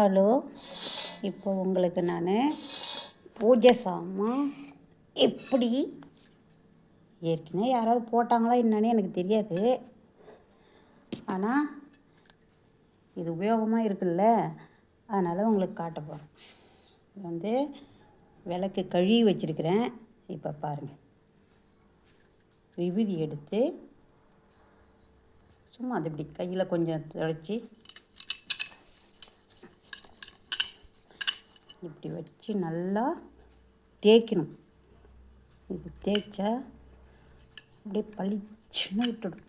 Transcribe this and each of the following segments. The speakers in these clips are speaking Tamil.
ஹலோ. இப்போ உங்களுக்கு நான் பூஜை சாமான் எப்படி? ஏற்கனவே யாராவது போட்டாங்களா என்னன்னு எனக்கு தெரியாது. ஆனால் இது உபயோகமாக இருக்குல்ல? அதனால் உங்களுக்கு காட்ட போகிறேன் வந்து விளக்கு கழுவி வச்சுருக்கிறேன். இப்போ பாருங்கள் விபூதி எடுத்து சும்மா அது இப்படி கையில் கொஞ்சம் துடைச்சி இப்படி வச்சு நல்லா தேய்க்கணும். இது தேய்ச்சா அப்படியே பளிச்சுன்னு விட்டுடும்.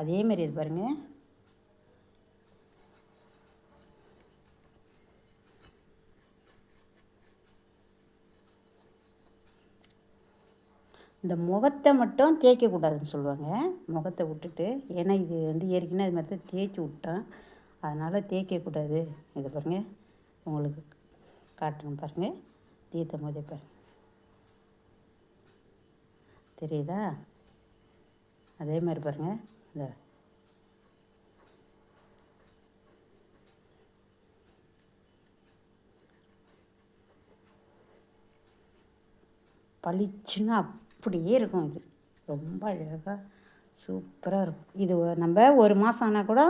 அதேமாரி இது பாருங்கள் இந்த முகத்தை மட்டும் தேய்க்கக்கூடாதுன்னு சொல்லுவாங்க. முகத்தை விட்டுட்டு ஏன்னா இது வந்து ஏற்கனவே அது மாதிரி தான் தேய்ச்சி விட்டேன் அதனால் தேய்க்கக்கூடாது இதை பாருங்கள் உங்களுக்கு காட்டுறேன் பாருங்கள் தீர்த்தம் போதே பாருங்கள் தெரியுதா? அதே மாதிரி பாருங்கள் இந்த பளிச்சுன்னு அப்படியே இருக்கும் இது. ரொம்ப அழகாக சூப்பராக இருக்கும். இது நம்ம ஒரு மாதம் ஆனால் கூட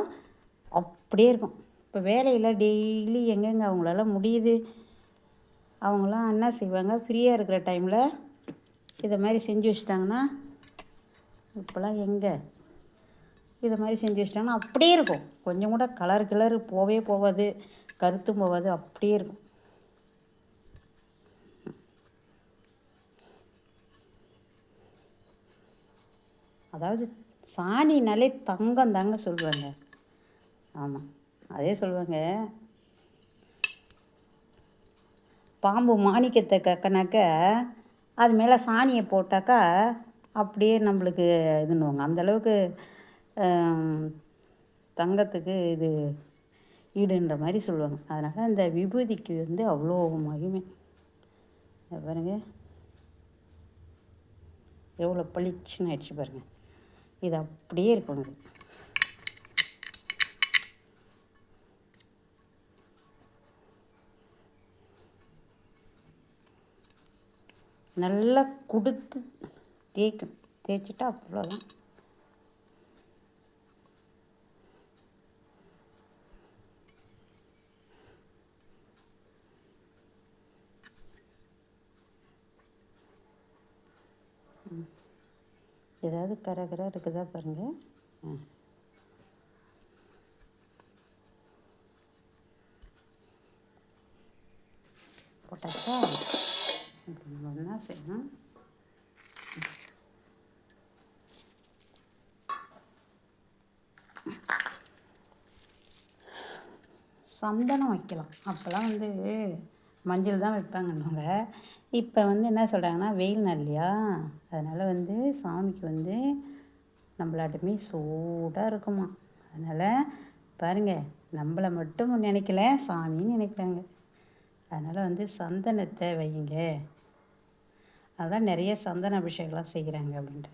அப்படியே இருக்கும். இப்போ வேலையில் டெய்லி எங்கெங்கே அவங்களால முடியுது? அவங்களாம் என்ன செய்வாங்க? ஃப்ரீயாக இருக்கிற டைமில் இதை மாதிரி செஞ்சு வச்சிட்டாங்கன்னா இப்போலாம் எங்கே? இதை மாதிரி செஞ்சு வச்சிட்டாங்கன்னா அப்படியே இருக்கும். கொஞ்சம் கூட கலர் கிளர் போவே போகாது. கருத்தும் போகாது. அப்படியே இருக்கும். அதாவது சாணினாலே தங்கம் தாங்க சொல்லுவாங்க. ஆமாம் அதே சொல்லுவாங்க. பாம்பு மாணிக்கத்தை கக்கனாக்க அது மேலே சாணியை போட்டாக்கா அப்படியே நம்மளுக்கு இதுன்னுவாங்க. அந்தளவுக்கு தங்கத்துக்கு இது ஈடுன்ற மாதிரி சொல்லுவாங்க. அதனால் அந்த விபூதிக்கு வந்து அவ்வளோ மகிமை. பாருங்க. எவ்வளோ பளிச்சுன்னு ஆயிடுச்சு பாருங்கள் இது அப்படியே இருக்குங்க. நல்லா கொடுத்து தேய்க்கணும். தேய்ச்சிட்டா அவ்வளோதான் ஏதாவது கரை இருக்குதா பாருங்கள் ஆ. போட்டாச்சா? என்ன செய்யணும்? சந்தனம் வைக்கலாம். அப்போல்லாம் வந்து மஞ்சள் தான் வைப்பாங்கன்னாங்க இப்போ வந்து என்ன சொல்கிறாங்கன்னா வெயில் நாள் இல்லையா? அதனால் வந்து சாமிக்கு வந்து நம்மளாட்டுமே சூடாக இருக்குமா. அதனால் பாருங்கள் நம்மளை மட்டும் நினைக்கல சாமின்னு நினைக்கிறாங்க. அதனால் வந்து சந்தனத்தை வையுங்க. அதான் நிறைய சந்தன அபிஷேகம்லாம் செய்கிறாங்க அப்படின்ட்டு.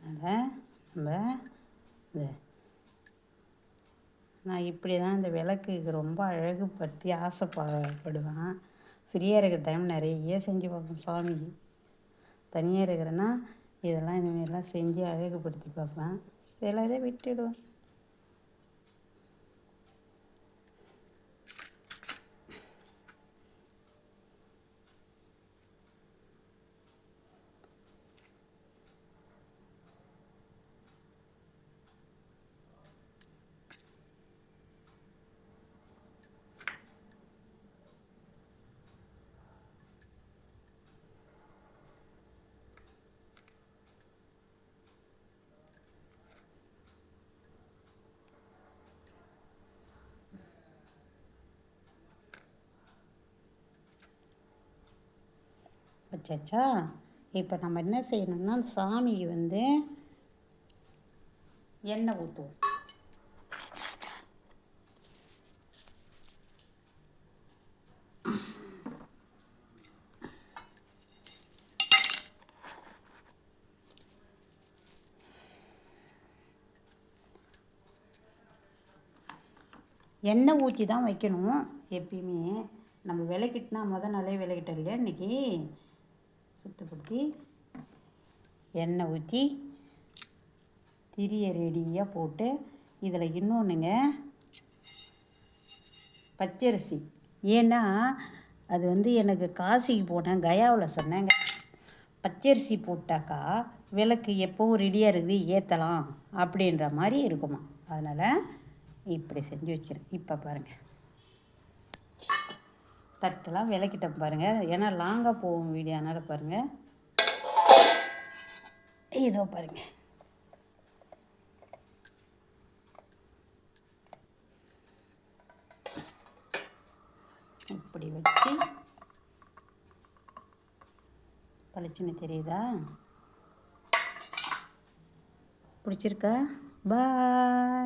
அதனால் நம்ம இந்த நான் இப்படி தான் இந்த விளக்குக்கு ரொம்ப அழகு பற்றி ஆசைப்படுவேன். ஃப்ரீயாக இருக்கிற டைம் நிறைய செஞ்சு பார்ப்பேன் சாமிக்கு தனியாக இருக்கிறேன்னா இதெல்லாம் இந்தமாரிலாம் செஞ்சு அழகுபடுத்தி பார்ப்பேன். சிலதை விட்டுடுவேன். வச்சாச்சா இப்போ நம்ம என்ன செய்யணும்னா அந்த சாமிக்கு வந்து எண்ணெய் ஊற்றுவோம் எண்ணெய் ஊற்றி தான் வைக்கணும் எப்பயுமே. நம்ம விளக்கிட்டுனா முத நாளே விளக்கிட்டோம் இல்லையா இன்றைக்கி சுத்தப்படுத்தி எண்ணெய் ஊற்றி திரியை ரெடியாக போட்டு இதில் இன்னொன்றுங்க பச்சரிசி. ஏன்னா அது வந்து எனக்கு காசிக்கு போனேன் கயாவில் சொன்னாங்க. பச்சரிசி போட்டாக்கா விளக்கு எப்போவும் ரெடியாக இருக்குது ஏற்றலாம் அப்படின்ற மாதிரி இருக்குமா. அதனால் இப்படி செஞ்சு வச்சுக்கிறேன். இப்போ பாருங்கள் தட்டெல்லாம் விளக்கிட்டேன் பாருங்கள் ஏன்னா லாங்காக போகும் வீடியோ அதனால் பாருங்கள் இதோ பாருங்கள் இப்படி வச்சு. பளிச்சுன்னு தெரியுதா? பிடிச்சிருக்கா? பாய்